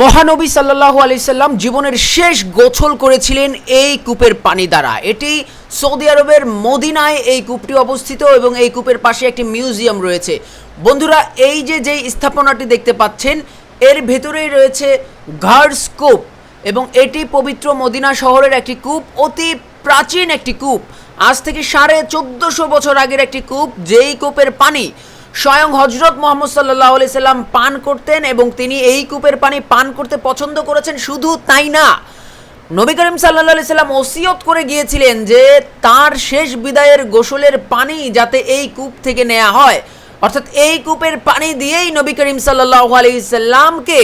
মহানবী সাল্লাহ আলাইসাল্লাম জীবনের শেষ গোছল করেছিলেন এই কূপের পানি দ্বারা। এটি সৌদি আরবের মদিনায় এই কূপটি অবস্থিত এবং এই কূপের পাশে একটি মিউজিয়াম রয়েছে। বন্ধুরা, এই যে যেই স্থাপনাটি দেখতে পাচ্ছেন, এর ভেতরেই রয়েছে ঘার্স কূপ এবং এটি পবিত্র মদিনা শহরের একটি কূপ, অতি প্রাচীন একটি কূপ। আজ থেকে সাড়ে চোদ্দশো বছর আগের একটি কূপ, যেই কূপের পানি স্বয়ং হজরত মোহাম্মদ সাল্লাহ সাল্লাম পান করতেন এবং তিনি এই কূপের পানি পান করতে পছন্দ করেছেন, শুধু তাই না। নবী করিম সাল্লাহ সাল্লাম ওসিয়ত করে গিয়েছিলেন যে তার শেষ বিদায়ের গোসলের পানি যাতে এই কূপ থেকে নেওয়া হয়। অর্থাৎ এই কূপের পানি দিয়েই নবী করিম সাল্লাহ আলাইসাল্লামকে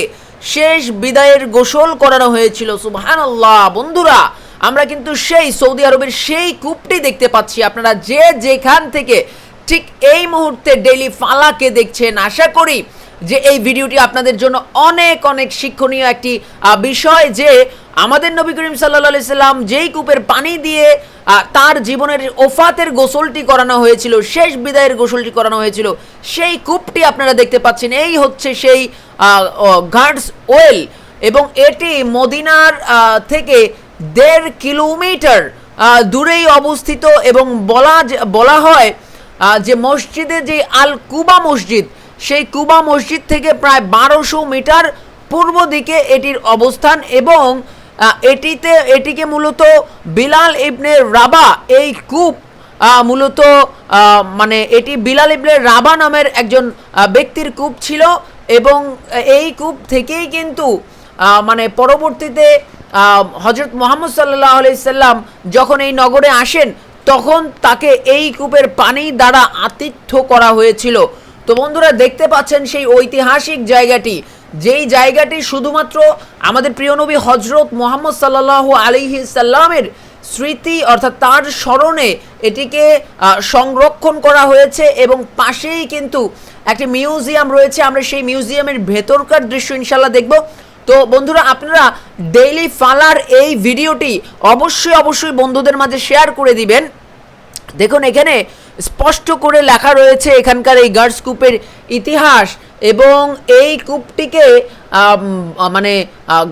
শেষ বিদায়ের গোসল করানো হয়েছিল। সুবহান আল্লাহ বন্ধুরা, আমরা কিন্তু সেই সৌদি আরবের সেই কূপটি দেখতে পাচ্ছি। আপনারা যে যেখান থেকে ঠিক এই মুহূর্তে ডেইলি ফালাকে দেখছেন। আশা করি যে এই ভিডিওটি আপনাদের জন্য অনেক অনেক শিক্ষণীয় একটি বিষয় যে আমাদের নবী করিম সাল্লা সাল্লাম যেই কূপের পানি দিয়ে তার জীবনের ওফাতের গোসলটি করানো হয়েছিল, শেষ বিদায়ের গোসলটি করানো হয়েছিল, সেই কূপটি আপনারা দেখতে পাচ্ছেন। এই হচ্ছে সেই গার্ডস ওয়েল এবং এটি মদিনার থেকে দেড় কিলোমিটার দূরেই অবস্থিত এবং বলা বলা হয় যে মসজিদে যে আল কুবা মসজিদ, সেই কুবা মসজিদ থেকে প্রায় বারোশো মিটার পূর্ব দিকে এটির অবস্থান এবং এটিতে, এটিকে মূলত বিলাল ইবনে রাবা, এই কূপ মূলত মানে এটি বিলাল ইবনে রাবা নামের একজন ব্যক্তির কূপ ছিল এবং এই কূপ থেকেই কিন্তু মানে পরবর্তীতে হজরত মোহাম্মদ সাল্লাহ আলাইসাল্লাম যখন এই নগরে আসেন তখন তাকে এই কূপের পানি দ্বারা আতিথ্য করা হয়েছিল। তো বন্ধুরা, দেখতে পাচ্ছেন সেই ঐতিহাসিক জায়গাটি। যেই জায়গাটি শুধুমাত্র আমাদের প্রিয় নবী হজরত মোহাম্মদ সাল্লাহ আলিহি সাল্লামের স্মৃতি, অর্থাৎ তার স্মরণে এটিকে সংরক্ষণ করা হয়েছে এবং পাশেই কিন্তু একটি মিউজিয়াম রয়েছে। আমরা সেই মিউজিয়ামের ভেতরকার দৃশ্য ইনশাল্লাহ দেখব। তো বন্ধুরা, আপনারা ডেইলি ফালার এই ভিডিওটি অবশ্যই অবশ্যই বন্ধুদের মাঝে শেয়ার করে দিবেন। দেখুন, এখানে স্পষ্ট করে লেখা রয়েছে এখানকার এই গার্ডস কূপের ইতিহাস এবং এই কূপটিকে মানে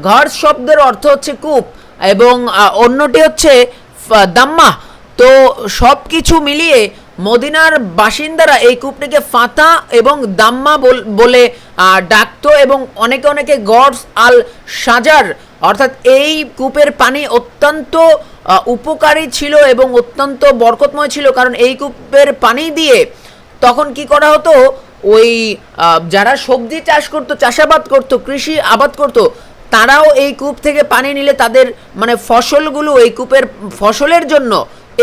গার্ডস শব্দের অর্থ হচ্ছে কূপ এবং অন্যটি হচ্ছে দাম্মা। তো সব কিছু মিলিয়ে মদিনার বাসিন্দারা এই কূপটিকে ফাতা এবং দাম্মা বল- ডাকতো এবং অনেকে অনেকে গডস আল সাজার অর্থাৎ এই কূপের পানি অত্যন্ত উপকারী ছিল এবং অত্যন্ত বরকতময় ছিল। কারণ এই কূপের পানি দিয়ে তখন কি করা হতো? ওই যারা সবজি চাষ করতো, চাষাবাদ করতো, কৃষি আবাদ করতো, তারাও এই কূপ থেকে পানি নিলে তাদের মানে ফসলগুলো এই কূপের, ফসলের জন্য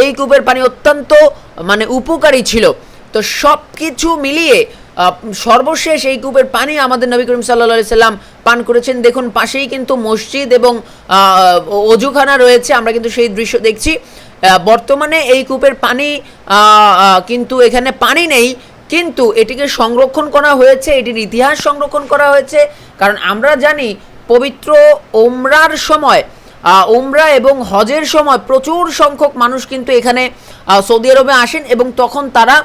এই কূপের পানি অত্যন্ত মানে উপকারী ছিল। তো সব কিছু মিলিয়ে সর্বশেষ এই কূপের পানি আমাদের নবী করিম সাল্লা সাল্লাম পান করেছেন। দেখুন, পাশেই কিন্তু মসজিদ এবং অজুখানা রয়েছে। আমরা কিন্তু সেই দৃশ্য দেখছি। বর্তমানে এই কূপের পানি কিন্তু এখানে পানি নেই। কিন্তু এটিকে সংরক্ষণ করা হয়েছে, এটির ইতিহাস সংরক্ষণ করা হয়েছে। কারণ আমরা জানি, পবিত্র ওমরার সময় ওমরা এবং হজের সময় প্রচুর সংখ্যক মানুষ কিন্তু এখানে সৌদি আরবে আসেন এবং তখন তারা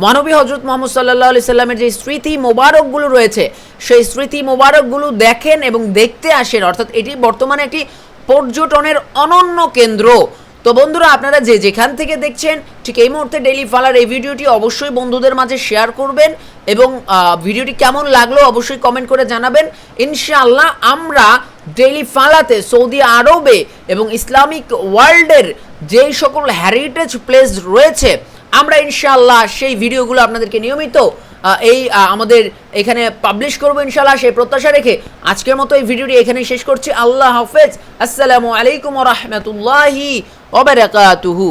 মহানবী হজরত মোহাম্মদ সাল্লাহ সাল্লামের যে স্মৃতি মোবারকগুলো রয়েছে, সেই স্মৃতি মোবারকগুলো দেখেন এবং দেখতে আসেন। অর্থাৎ এটি বর্তমানে একটি পর্যটনের অনন্য কেন্দ্র। তো বন্ধুরা, আপনারা যে যেখান থেকে দেখছেন, ঠিক এই মুহূর্তে ডেইলি ফালার এই ভিডিওটি অবশ্যই বন্ধুদের মাঝে শেয়ার করবেন এবং ভিডিওটি কেমন লাগল অবশ্যই কমেন্ট করে জানাবেন। ইনশাআল্লাহ আমরা ডেইলি ফালাতে সৌদি আরবে এবং ইসলামিক ওয়ার্ল্ডের যেই সকল হ্যারিটেজ প্লেস রয়েছে আমরা ইনশাআল্লাহ সেই ভিডিওগুলো আপনাদেরকে নিয়মিত এই আমাদের এখানে পাবলিশ করব ইনশাল্লাহ সেই প্রত্যাশা রেখে আজকের মতো এই ভিডিওটি এখানে শেষ করছি। আল্লাহ হাফেজ। আসসালামু আলাইকুম রহমতুল্লাহি ওবরাকাতুহু